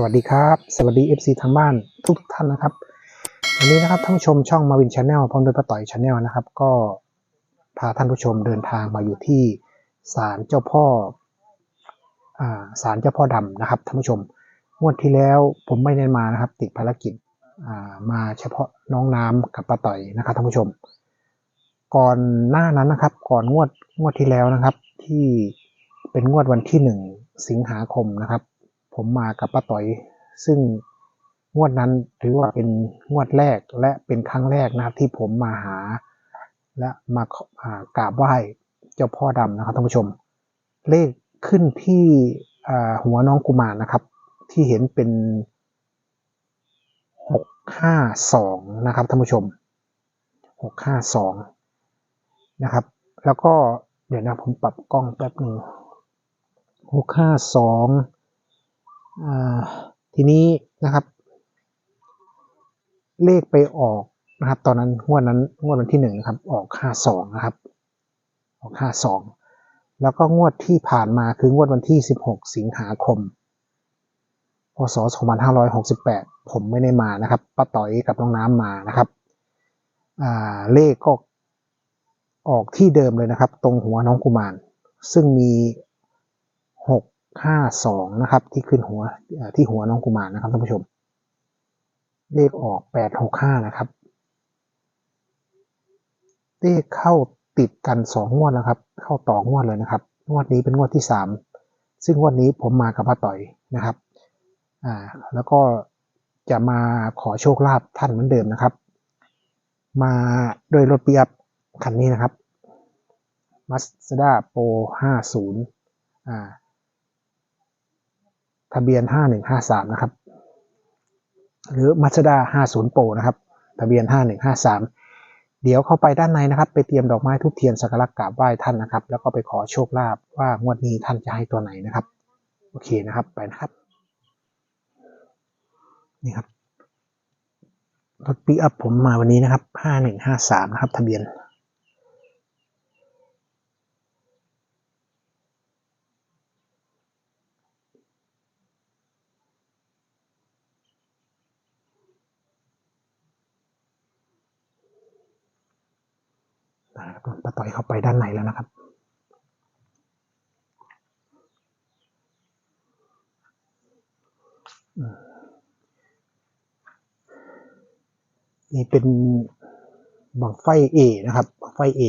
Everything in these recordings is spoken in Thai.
สวัสดีครับ สวัสดี FC ทางบ้านทุกท่านนะครับ วันนี้นะครับท่านผู้ชมช่องมาวินชาแนลพร้อมด้วยป้าต่อยชาแนลนะครับ ก็พาท่านผู้ชมเดินทางมาอยู่ที่ศาลเจ้าพ่ออ่าศาลเจ้าพ่อดำนะครับท่านผู้ชมงวดที่แล้วผมไม่ได้มานะครับ ติดภารกิจอ่ามาเฉพาะน้องน้ำกับป้าต่อยนะครับท่านผู้ชม ก่อนหน้านั้นนะครับ ก่อนงวดงวดที่แล้วนะครับ ที่เป็นงวดวันที่หนึ่งสิงหาคมนะครับ ผมมากับป้าต่อย ซึ่งงวดนั้นถือว่าเป็นงวดแรกและเป็นครั้งแรกนะครับที่ผมมาหา และมาากราบไหว้เจ้าพ่อดำนะครับท่านผู้ชม เลขขึ้นที่หัวน้องกุมารนะครับ ที่เห็นเป็นหกห้าสองนะครับท่านผู้ชมหกห้าสองนะครับ แล้วก็เดี๋ยวนะผมปรับกล้องแป๊บหนึ่งหกห้าสอง ทีนี้นะครับ เลขไปออกนะครับ ตอนนั้นงวดนั้นงวดวันที่หนึ่งนะครับ ออกห้าสองนะครับ ออกห้าสองแล้วก็งวดที่ผ่านมาคืองวดวันที่สิบหกสิงหาคมพศสองพันห้าร้อยหกสิบแปดผมไม่ได้มานะครับป้าต่อยกับน้องน้ำมานะครับเลขก็ออกที่เดิมเลยนะครับ ตรงหัวน้องกุมาร ซึ่งมีหก ห้าสองนะครับ ที่ขึ้นหัวที่หัวน้องกุมารนะครับท่านผู้ชม เลขออกแปดหกห้านะครับ เลขเข้าติดกันสองงวดแล้วครับ เข้าต่องวดเลยนะครับ งวดนี้เป็นงวดที่สามซึ่งงวดนี้ผมมากับป้าต่อยนะครับอ่าแล้วก็จะมาขอโชคลาภท่านเหมือนเดิมนะครับ มาโดยรถเปีอัพคันนี้นะครับ Mazda Pro 50อ่า ทะเบียน 5153 นะครับ หรือ Mazda 50 Pro นะครับ ทะเบียน 5153 เดี๋ยวเข้าไปด้านในนะครับ ไปเตรียมดอกไม้ทุบเทียนสักการะกราบไหว้ท่านนะครับ แล้วก็ไปขอโชคลาภว่างวดนี้ท่านจะให้ตัวไหนนะครับ โอเคนะครับ ไปนะครับ นี่ครับ รถปิกอัพผมมาวันนี้นะครับ 5153 นะครับ ทะเบียน นะครับป้าต่อยเข้าไป ด้านในแล้วนะครับ นี่เป็นบังไฟเอนะครับบังไฟเอ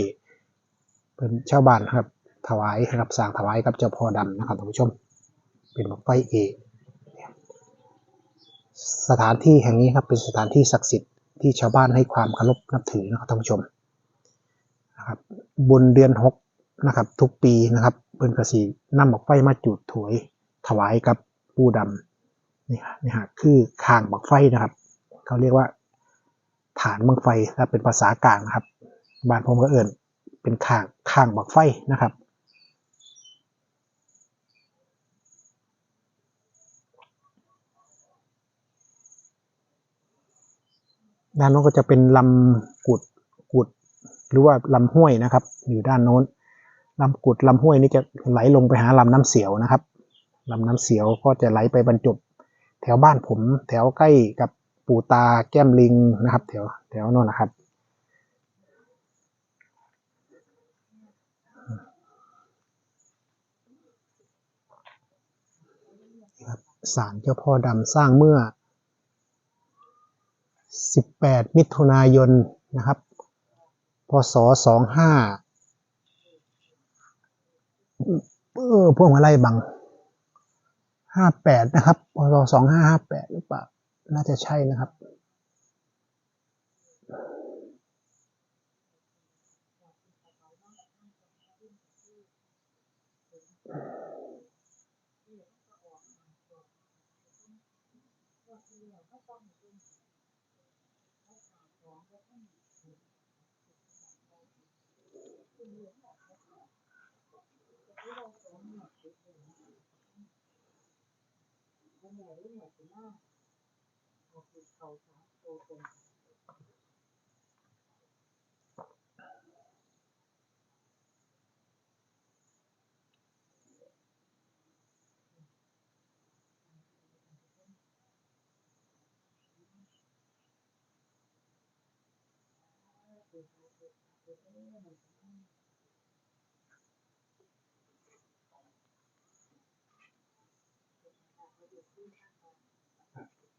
เป็นชาวบ้านครับ ถวายรับสร้างถวายกับเจ้าพ่อดำนะครับท่านผู้ชม เป็นบังไฟเอสถานที่แห่งนี้ครับเป็นสถานที่ศักดิ์สิทธิ์ที่ชาวบ้านให้ความเคารพนับถือนะครับท่านผู้ชม นะครับ บนเดือนหกนะครับ ทุกปีนะครับเพิ่นกสีนำบักไฟมาจุดถวยถวายกับปูดำนี่ฮะนี่ฮะคือคางบักไฟนะครับ เขาเรียกว่า ฐานบังไฟถ้าเป็นภาษากลางนะครับบ้านผมก็เอิ่นเป็นคางคางบักไฟนะครับด้านโน้นก็จะเป็นลำกุดกุด หรือว่าลำห้วยนะครับ อยู่ด้านโน้นลำกุดลำห้วยนี่จะไหลลงไปหาลำน้ำเสียวนะครับลำน้ำเสียวก็จะไหลไปบรรจบ แถวบ้านผม แถวใกล้กับปู่ตาแก้มลิงนะครับ แถวแถวโน้นนะครับ ศาลเจ้าพ่อดำสร้างเมื่อ 18 มิถุนายนนะครับ พศสองห้าเออพวกอะไรบังห้าแปดนะครับพศสองห้าห้าแปดหรือเปล่า น่าจะใช่นะครับ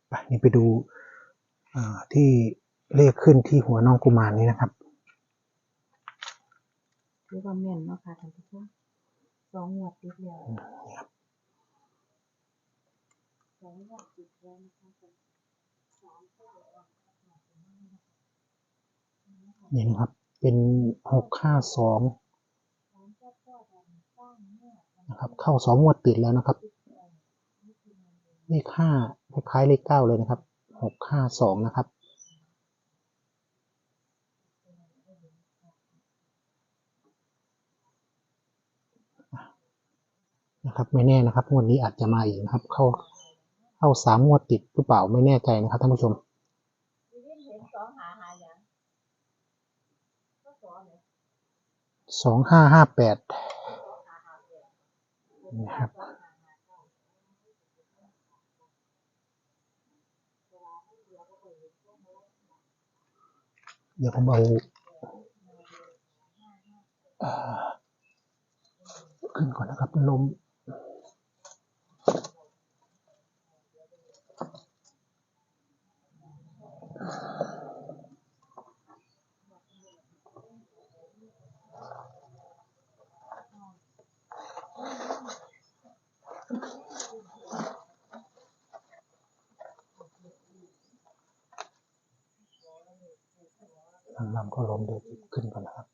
ไปนี่ไปดู ที่เลขขึ้นที่หัวน้องกุมารนี้นะครับเรียกว่าแม่นเนาะค่ะท่านผู้ชมสองงวดติดแล้วนี่ครับสองงวดติดแล้วนะคะนี่นะครับ เป็นหกห้าสองนะครับ เข้าสองงวดติดแล้วนะครับ เลขห้าคล้ายๆเลขเก้าเลยนะครับ หกห้าสองนะครับ นะครับ ไม่แน่นะครับงวดนี้อาจจะมาอีกนะครับ เข้าเข้าสามงวดติดหรือเปล่าไม่แน่ใจนะครับท่านผู้ชมเห็นสองหาหาอย่างก็สองเนี่ยสองห้าห้าแปดนะครับ เดี๋ยวผมเอาขึ้นก่อนนะครับลมอ่าำก็ลมเดี๋ยวขึ้นก่อนนะครับ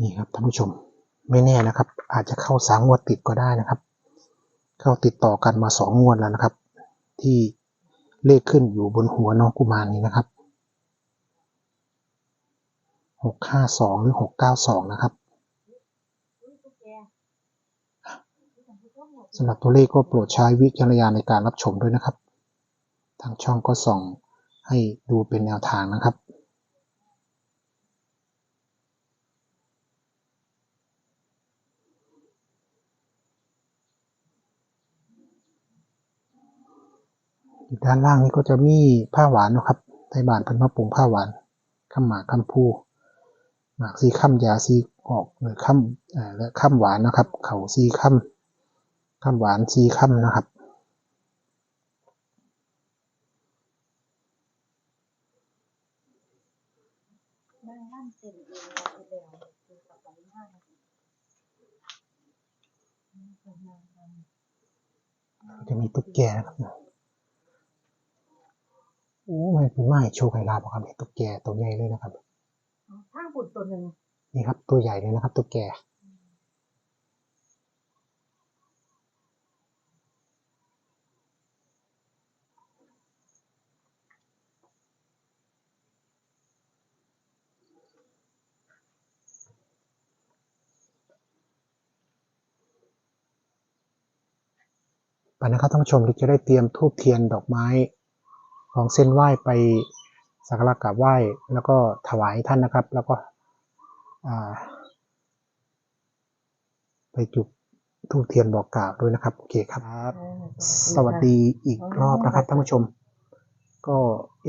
นี่ครับท่านผู้ชมไม่แน่นะครับ อาจจะเข้าสามงวดติดก็ได้นะครับ เข้าติดต่อกันมาสองงวดแล้วนะครับ ที่เลขขึ้นอยู่บนหัวน้องกุมารนี้นะครับ หกห้าสองหรือหกเก้าสองนะครับสำหรับตัวเลขก็โปรดใช้วิจารณญาณในการรับชมด้วยนะครับ ทางช่องก็ส่องให้ดูเป็นแนวทางนะครับอยู่ด้านล่างนี้ก็จะมีผ้าหวานนะครับไทยบานเพิ่นมาปรุงผ้าหวานข้ามหมาข้ามพู หมากซีข้ามยาซีออกหรือข้ามและข้ามหวานนะครับ เขาซีข้ามข้ามหวานซีข้ามนะครับจะมีตุ๊กแกนะครับโอ้มันเป็นไม้โชว์ไข่ลาบครับตุ๊กแกตัวใหญ่เลยนะครับ ข้างบุญตัวหนึ่งนี่ครับ ตัวใหญ่เลยนะครับตุ๊กแกไปนะครับท่านผู้ชมที่จะได้เตรียมทูบเทียนดอกไม้ของเส้นไหว้ไป สักการะกราบไหว้แล้วก็ถวายท่านนะครับ แล้วก็อ่าไปจุดทูบเทียนบอกกล่าวด้วยนะครับ โอเคครับ สวัสดีอีกรอบนะครับท่านผู้ชม ก็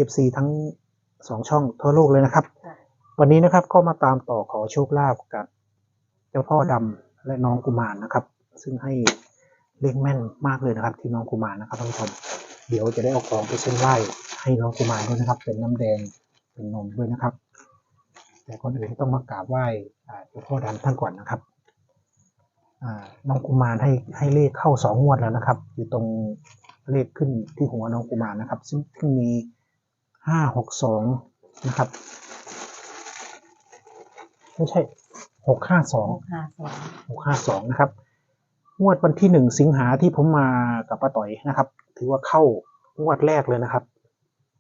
FC ทั้งสองช่องทั่วโลกเลยนะครับ วันนี้นะครับก็มาตามต่อขอโชคลาภกับเจ้าพ่อดำและน้องกุมารนะครับ ซึ่งให้เลขแม่นมากเลยนะครับ ที่น้องกุมารนะครับท่านผู้ชม เดี๋ยวจะได้เอาของไปเส้นไหว้ให้น้องกุมารด้วยนะครับ เป็นน้ำแดงเป็นนมด้วยนะครับ แต่ก่อนอื่นต้องมากราบไหว้อ่าเจ้าพ่อดำท่านก่อนนะครับอ่าน้องกุมารให้ให้เลขเข้าสองงวดแล้วนะครับ อยู่ตรงเลขขึ้นที่หัวน้องกุมารนะครับ ซึ่งซึ่งมีห้าหกสองนะครับไม่ใช่หกห้าสองหกห้าสองหกห้าสองนะครับ งวดวันที่หนึ่งสิงหาที่ผมมากับป้าต่อยนะครับ ถือว่าเข้างวดแรกเลยนะครับ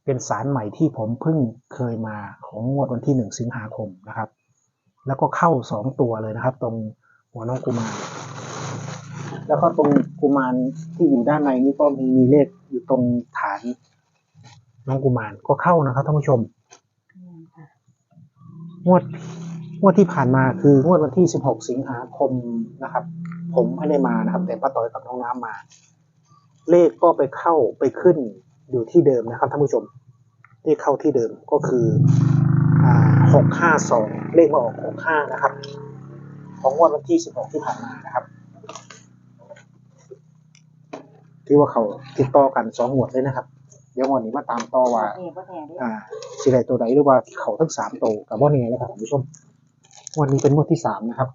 เป็นสารใหม่ที่ผมเพิ่งเคยมาของงวดวันที่หนึ่งสิงหาคมนะครับ แล้วก็เข้าสองตัวเลยนะครับ ตรงหัวน้องกุมารแล้วก็ตรงกุมารที่อยู่ด้านในนี่ก็มีมีเลขอยู่ตรงฐานน้องกุมารก็เข้านะครับท่านผู้ชม งวดงวดที่ผ่านมาคืองวดวันที่ 16 สิงหาคมนะครับ ผมไม่ได้มานะครับ แต่ป้าต่อยกับน้องน้ำมา เลขก็ไปเข้าไปขึ้นอยู่ที่เดิมนะครับท่านผู้ชม เลขเข้าที่เดิมก็คืออ่าหกห้าสองเลขมาออกหกห้านะครับ ของงวดวันที่16ที่ผ่านมานะครับที่ว่าเขาติดต่อกันสองงวดเลยนะครับ เดี๋ยวงวดนี้มาตามต่อว่านี่บ่แน่เด้อ่าสิได้ตัวใดหรือว่าเขาทั้งสามตัวกับว่านี้นะครับท่านผู้ชมงวันนี้เป็นงวดที่สามนะครับ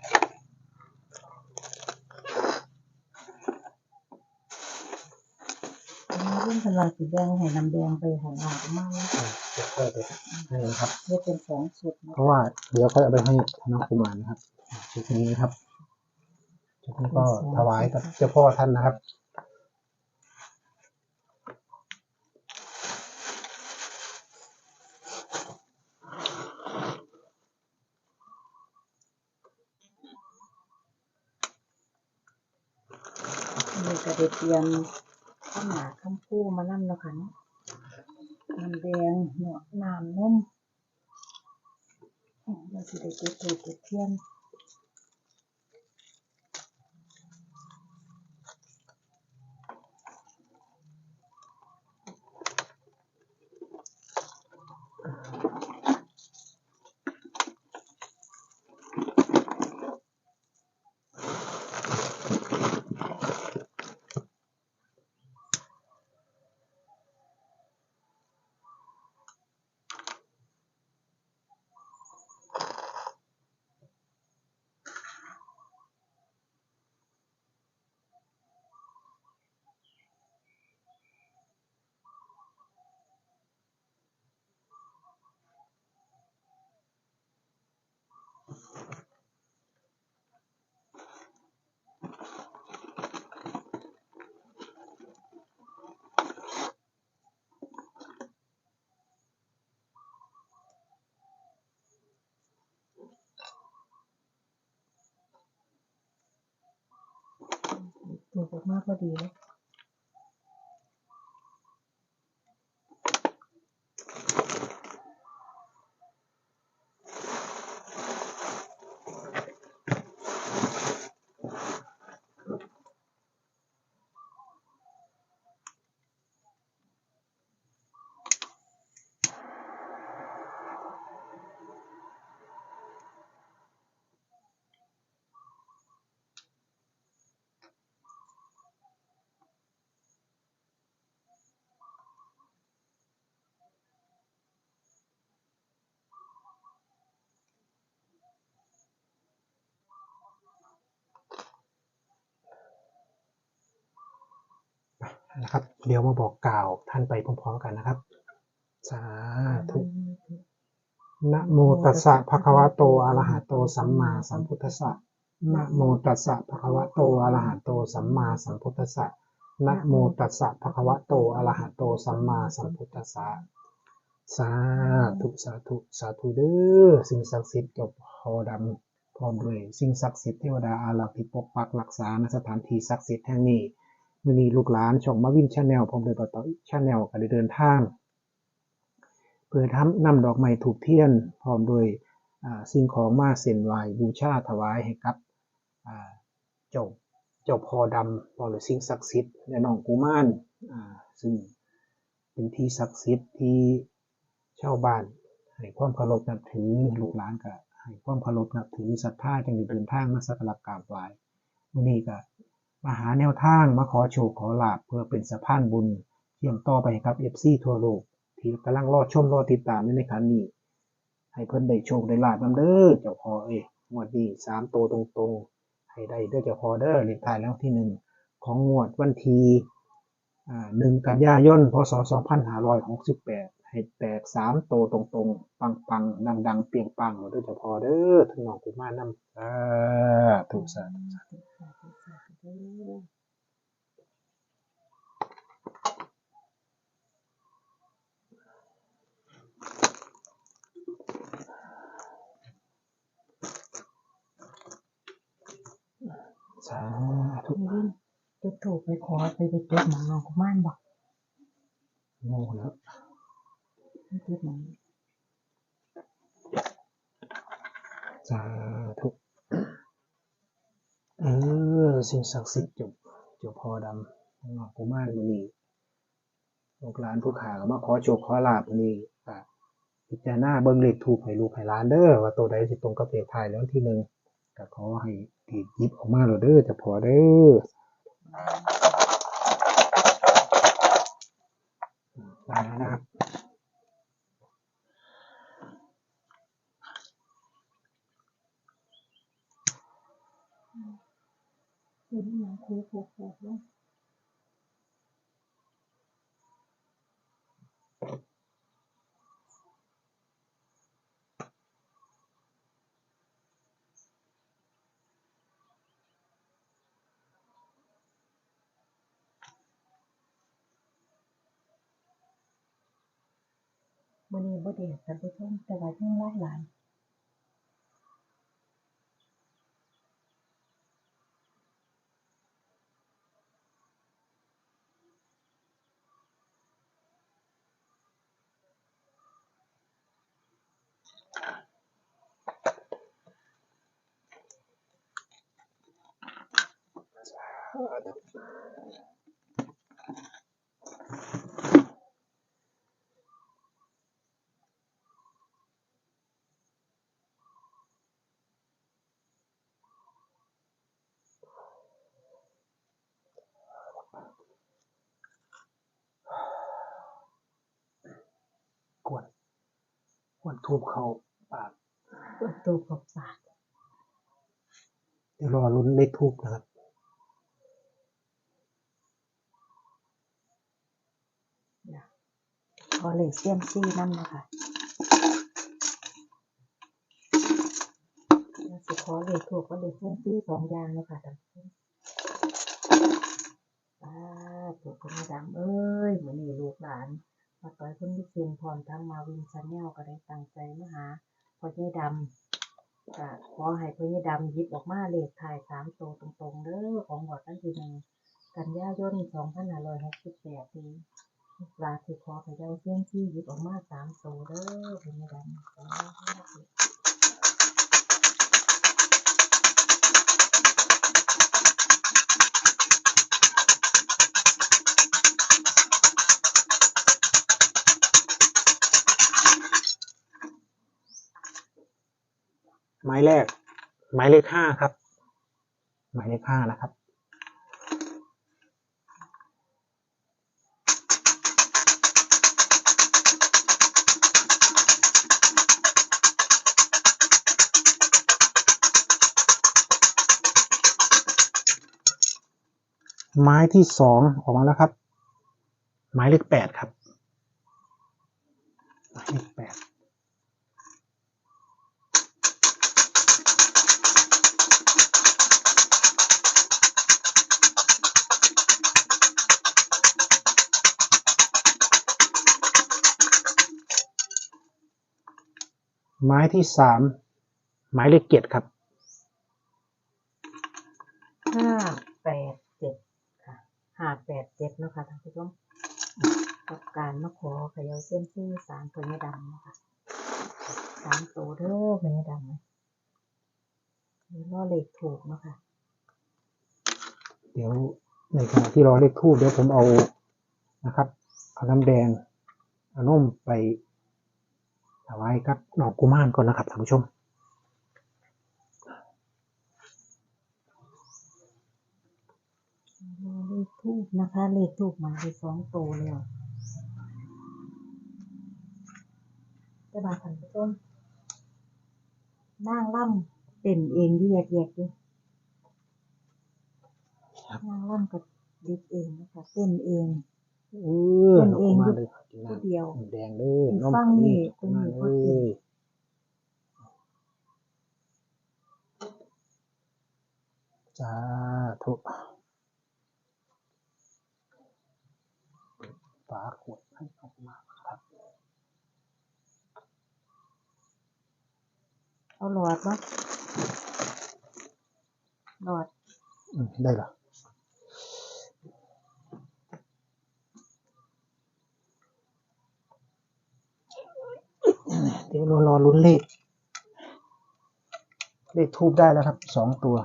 เรื่องกำลังสีแดงให้น้ำแดงไปให้ออกมาอ่าเดี๋ยวค่อยไปให้นะครับเฮ็ดเป็นสองชุดเพราะว่าเดี๋ยวค่อยเอาไปให้น้องกุมารนะครับอ่าชุดนี้นะครับชุดนี้ก็ถวายกับเจ้าพ่อท่านนะครับ นี่ก็ได้เตรียม ข้าวหมาข้าผู้มานั่แล้วค่ะเนาะน้ำแดงเนาะน้ำนุ่มเราสิได้เก็บเก็บเทียน ถูกออกมากพอดีเลย นะครับ เดี๋ยวมาบอกกล่าวท่านไปพร้อมๆกันนะครับ สาธุนะโมตัสสะภะคะวะโตอะระหะโตสัมมาสัมพุทธัสสะนะโมตัสสะภะคะวะโตอะระหะโตสัมมาสัมพุทธัสสะนะโมตัสสะภะคะวะโตอะระหะโตสัมมาสัมพุทธัสสะสาธุสาธุสาธุเด้อสิ่งศักดิ์สิทธิ์จบพอดำพร้อมด้วยสิ่งศักดิ์สิทธิ์เทวดาอารักษ์ที่ปกปักรักษาณสถานที่ศักดิ์สิทธิ์แห่งนี้ มื้อนี้ลูกหลานช่องมาวินชาแนลพร้อมด้วยปตอชาแนลก็ได้เดินทาง เพื่อทำนำดอกไม้ถูกเทียนพร้อมโดยสิ่งของมาเส้นไหวบูชาถวายให้กับเจ้าเจ้าพ่อดำพร้อมด้วยสิ่งศักดิ์สิทธิ์และน้องกุมารอ่าซึ่งเป็นที่ศักดิ์สิทธิ์ที่ชาวบ้านให้ความเคารพนับถือลูกหลานก็ให้ความเคารพนับถือศรัทธาจังเดินทางมาสักการะกราบไหว้มื้อนี้ก็ มาหาแนวทางมาขอโชคขอลาภเพื่อเป็นสะพานบุญเชื่อมต่อไปให้กับ FC ทั่วโลกที่กำลังรอชมรอติดตามในครั้งนี้ ให้เพิ่นได้โชคได้ลาบนำเด้อเจ้าพ่อเอ้งวดนี้สามตัวตรงๆ ให้ได้เด้อเจ้าพ่อเด้อเลขท้ายแล้วที่หนึ่งของงวดวันทีอ่าหนึ่งกันยายนพศสองพันห้าร้อยหกสิบแปดให้แตกสามตัวตรงๆ ปังๆดังๆเปียงปังเด้อเจ้าพ่อเด้อทั้งน้องกุมารนำอ่าถูกสาธุ สาธุนี่จะถูกไปขอไปไปเก็บหมองนองกุมารบอกโง่แล้วไปเก็บหมองสาธุ เออสิ่งศักดิ์สิทธิ์เจ้าเจ้าพ่อดำงอกกุมารมื้อนี้ลูกหลานผู้ขาก็มาขอโชคขอลาบมื้อนี้อะพิจารณาเบิ่งเลขถูกให้ลูกให้หลานเด้อว่าตัวใดสิตรงกับเลขท้ายแล้ววันที่หนึ่งก็ขอให้ดีหยิบออกมาแล้วเด้อเจ้าพ่อเด้อได้แล้วนะครับ เป็นหยังคูคูคูลงมื้อนี้บ่ได้ท่านผู้ชมแต่ว่ายังหลายหลาย กวนกวนทูบเขาปากเปิดตัวกับปาก เดี๋ยวรอลุ้นเลขทูบนะครับ นะ ขอเลขเซียมซี่นำนะคะสิขอเลขถูกก็เลขเซียมซี่สองอย่างเนะคะท่านผู้ชมสาธุพระดำเอ้ยเหมื้อนี้ลูกหลานมาต่อยคนที่เชียงพรทั้งมาวินชาแนลก็ได้ตั้งใจมาหาพ่อใหญ่ดำก็ขอให้พ่อใหญ่ดำหยิบออกมาเลขถ่ายสามตัวตรงๆเด้อของหวดวันทีหนึ่งกันยายนสองพันห้าร้อยหกสิบแปดนี้ ลาสิขอพระเจ้าเสี้ยงที่ยิบออกมาสามตัวเด้อพ่อใหญ่ดำขอให้ได้หมายแรกหมายเลขห้าครับ หมายเลขห้านะครับ ไม้ที่สองออกมาแล้วครับ หมายเลขแปดครับหมายเลขแปดไม้ที่สามหมายเลขเจ็ดครับ ห้าแปดเจ็ดค่ะห้าแปดเจ็ดเนะคะท่านผู้ชมกับการมาขอพระเจ้าเสี้ยงที่สามพ่อใหญ่ดำนะคะสามตัวเด้อพ่อใหญ่ดำนะมีล่อเลขถูกนะคะเดี๋ยวในขณะที่รอเลขทูบเดี๋ยวผมเอานะครับเอาน้ำแดงเอานุ่มไปถวายกับดอกกุมารก่อนนะครับท่านผู้ชม เลข ทูบนะคะ เลขทูบมาได้สองตัวแล้วจะมาทันผู้ชมนั่งล่ำเต้นเองอยู่แยกๆอยู่ครับนั่งล่ำกับดิบเองนะคะเต้นเองเออเป็นดอกเอกุงมารเลยครับกินผู้น้ำเดียวน้ำแดงเลยอีกน้องฝั่งนี่ดอกกุมารเป็นเลผู้เดียวยสาธุาขวดให้ออกมาครับเอาหลอดเนาะหลอดอืมได้เหรอเดี๋ยวรอรอลุ้นเลข เลขทูบได้แล้วครับสองตัว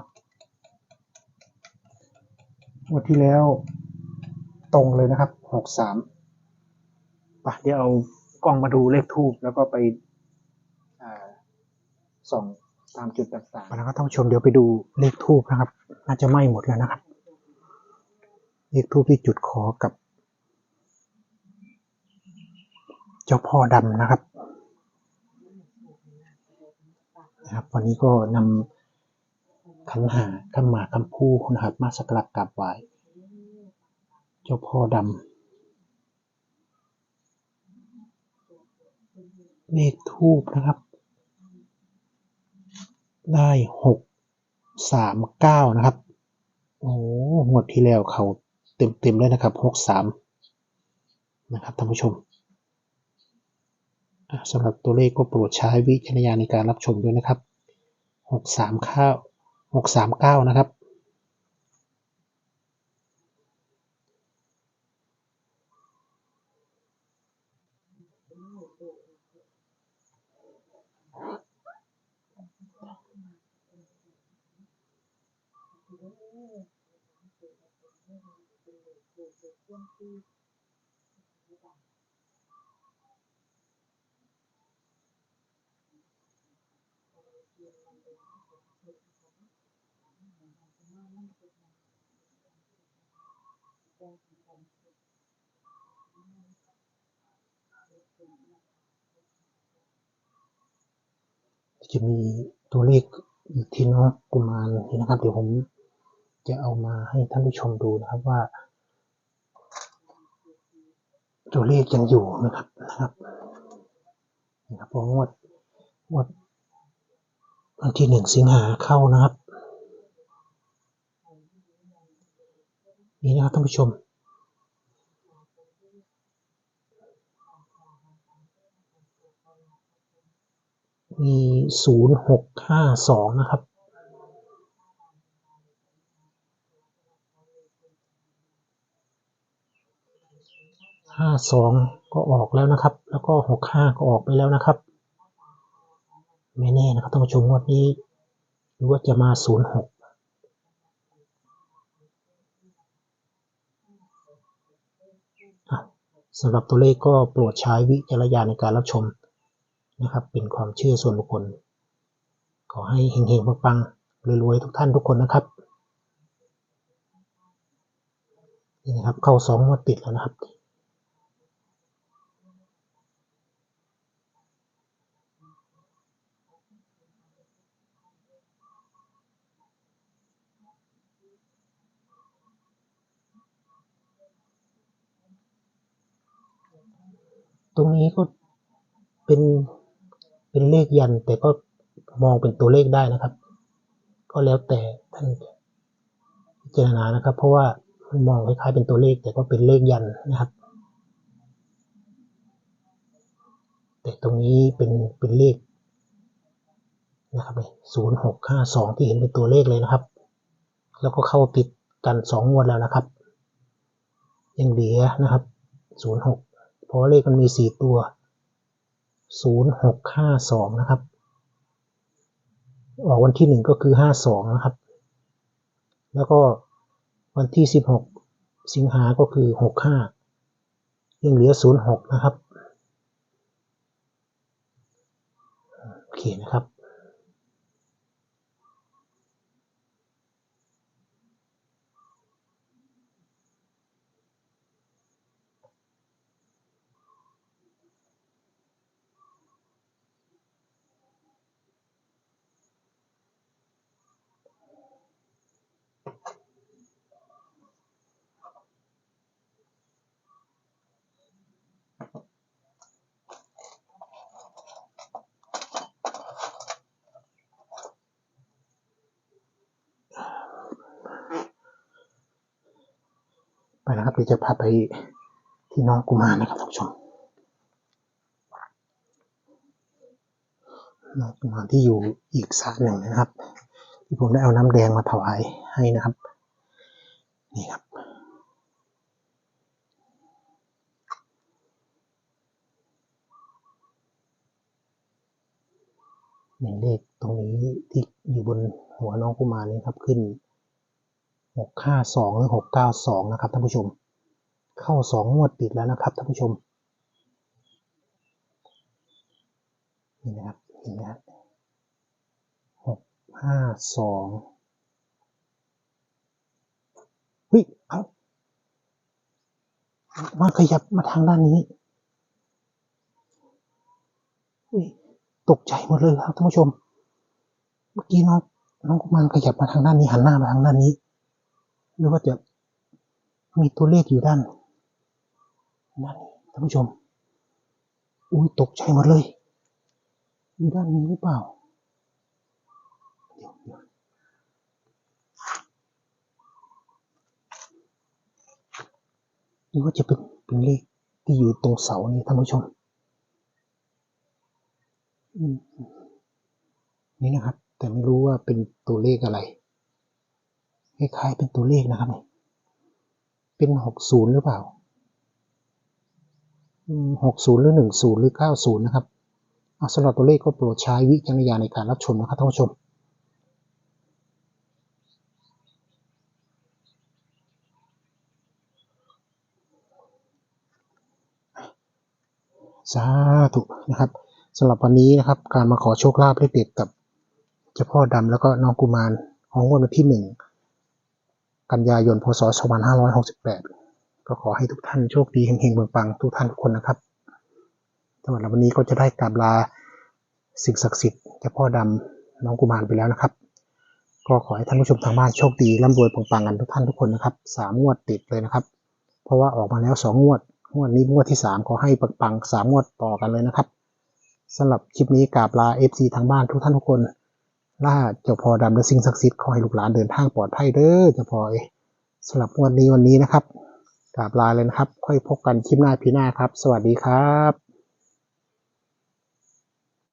งวดที่แล้วตรงเลยนะครับหกสาม ปะเดี๋ยวเอากล้องมาดูเลขทูบแล้วก็ไปส่องตามจุดต่างๆนะครับท่านผู้ชมเดี๋ยวไปดูเลขทูบนะครับ น่าจะไหม้หมดแล้วนะครับ เลขทูบที่จุดขอกับ เจ้าพ่อดำนะครับนะครับ วันนี้ก็นำขันหาขันหมากขันพูนะครับมาสักการะกราบไหว้เจ้าพ่อดำ เลขทูบนะครับ ได้หกสามเก้านะครับ โอ้หมดที่แล้วเขาเต็มเต็มๆเลยนะครับหกสามนะครับท่านผู้ชมสำหรับตัวเลขก็โปรดใช้วิจารณญาณในการรับชมด้วยนะครับหกสามข้าหกสามเก้านะครับ จะมีตัวเลขอยู่ที่น้องกุมารนี่นะครับ เดี๋ยวผมจะเอามาให้ท่านผู้ชมดูนะครับว่า ตัวเลขยังอยู่นะครับนะครับนี่ครับพองวดงวดวันที่หนึ่งสิงหาเข้านะครับ นี่นะครับท่านผู้ชมมีศูนย์หกห้าสองนะครับ ห้าสองก็ออกแล้วนะครับ แล้วก็หกห้าก็ออกไปแล้วนะครับ ไม่แน่นะครับท่านผู้ชมงวดนี้หรือว่าจะมาศูนย์หกสำหรับตัวเลขก็โปรดใช้วิจารณญาณในการรับชมนะครับ เป็นความเชื่อส่วนบุคคล ขอให้เฮงๆปังๆรวยๆทุกท่านทุกคนนะครับนี่นะครับเข้าสองงวดติดแล้วนะครับ ตรงนี้ก็เป็นเป็นเลขยัน แต่ก็มองเป็นตัวเลขได้นะครับ ก็แล้วแต่ท่านพิจารณานะครับ เพราะว่ามันมองคล้ายๆเป็นตัวเลข แต่ก็เป็นเลขยันนะครับ แต่ตรงนี้เป็นเป็นเลขนะครับศูนย์หกห้าสองที่เห็นเป็นตัวเลขเลยนะครับ แล้วก็เข้าติดกันสองงวดแล้วนะครับ ยังเหลือนะครับศูนย์หก เพราะเลขมันมีสี่ตัวศูนย์หกห้าสองนะครับ ออกวันที่หนึ่งก็คือห้าสองนะครับ แล้วก็วันที่สิบหกสิงหาก็คือหกห้ายังเหลือศูนย์หกนะครับ โอเคนะครับ ไปนะครับเดี๋ยวจะพาไปที่น้องกุมารนะครับท่านผู้ชมน้องกุมารที่อยู่อีกสระหนึ่งนะครับ ที่ผมได้เอาน้ำแดงมาถวายให้นะครับ นี่ครับหนึ่งเลขตรงนี้ที่อยู่บนหัวน้องกุมารนี้ครับขึ้น หกห้าสองหรือหกเก้าสองนะครับท่านผู้ชม เข้าสองวดติดแล้วนะครับท่านผู้ชม นี่นะครับเห็นไหมครับหกห้าสองเฮ้ยเอามันขยับมาทางด้านนี้อุ้ยตกใจหมดเลยครับท่านผู้ชม เมื่อกี้น้องน้องกุมารขยับมาทางด้านนี้หันหน้ามาทางด้านนี้ หรือว่าจะมีตัวเลขอยู่ด้านด้นท่านผู้ชม อุ้ยตกใจหมดเลย อยู่ด้านนี้หรือเปล่าเดี๋ยวเดี๋ยวหรือว่าจะเป็นเป็นเลขที่อยู่ตรงเสานี่ท่านผู้ชมนี่นะครับ แต่ไม่รู้ว่าเป็นตัวเลขอะไร คล้ายๆเป็นตัวเลขนะครับเนี่ยเป็นหกศูนย์หรือเปล่าหกศูนย์หรือหนึ่งศูนย์หรือเก้าศูนย์นะครับสำหรับตัวเลขก็โปรดใช้วิจารณญาณในการรับชมนะครับท่านผู้ชมสาธุนะครับสำหรับวันนี้นะครับ การมาขอโชคลาภเลขเด็ดกับเจ้าพ่อดำแล้วก็น้องกุมารของงวดวันที่หนึ่ง กันยายน พศ 2568 ก็ขอให้ทุกท่านโชคดีเฮงๆปังๆทุกท่านทุกคนนะครับสำหรับวันนี้ก็จะได้กราบลาสิ่งศักดิ์สิทธิ์เจ้าพ่อดำน้องกุมารไปแล้วนะครับ ก็ขอให้ท่านผู้ชมทางบ้านโชคดีร่ำรวยปังๆกันทุกท่านทุกคนนะครับสามงวดติดเลยนะครับ เพราะว่าออกมาแล้วสองงวดงวดนี้งวดที่สามขอให้ปังๆสามงวดต่อกันเลยนะครับสำหรับคลิปนี้กราบลาเอฟซีทางบ้านทุกท่านทุกคน ล่าเจ้าพ่อดำและสิ่งศักดิ์สิทธิ์ขอให้ลูกหลานเดินทางปลอดภัยเด้อเจ้าพ่อสำหรับงวดนี้วันนี้นะครับกราบลาเลยนะครับ ค่อยพบกันคลิปหน้าพีหน้าครับ สวัสดีครับ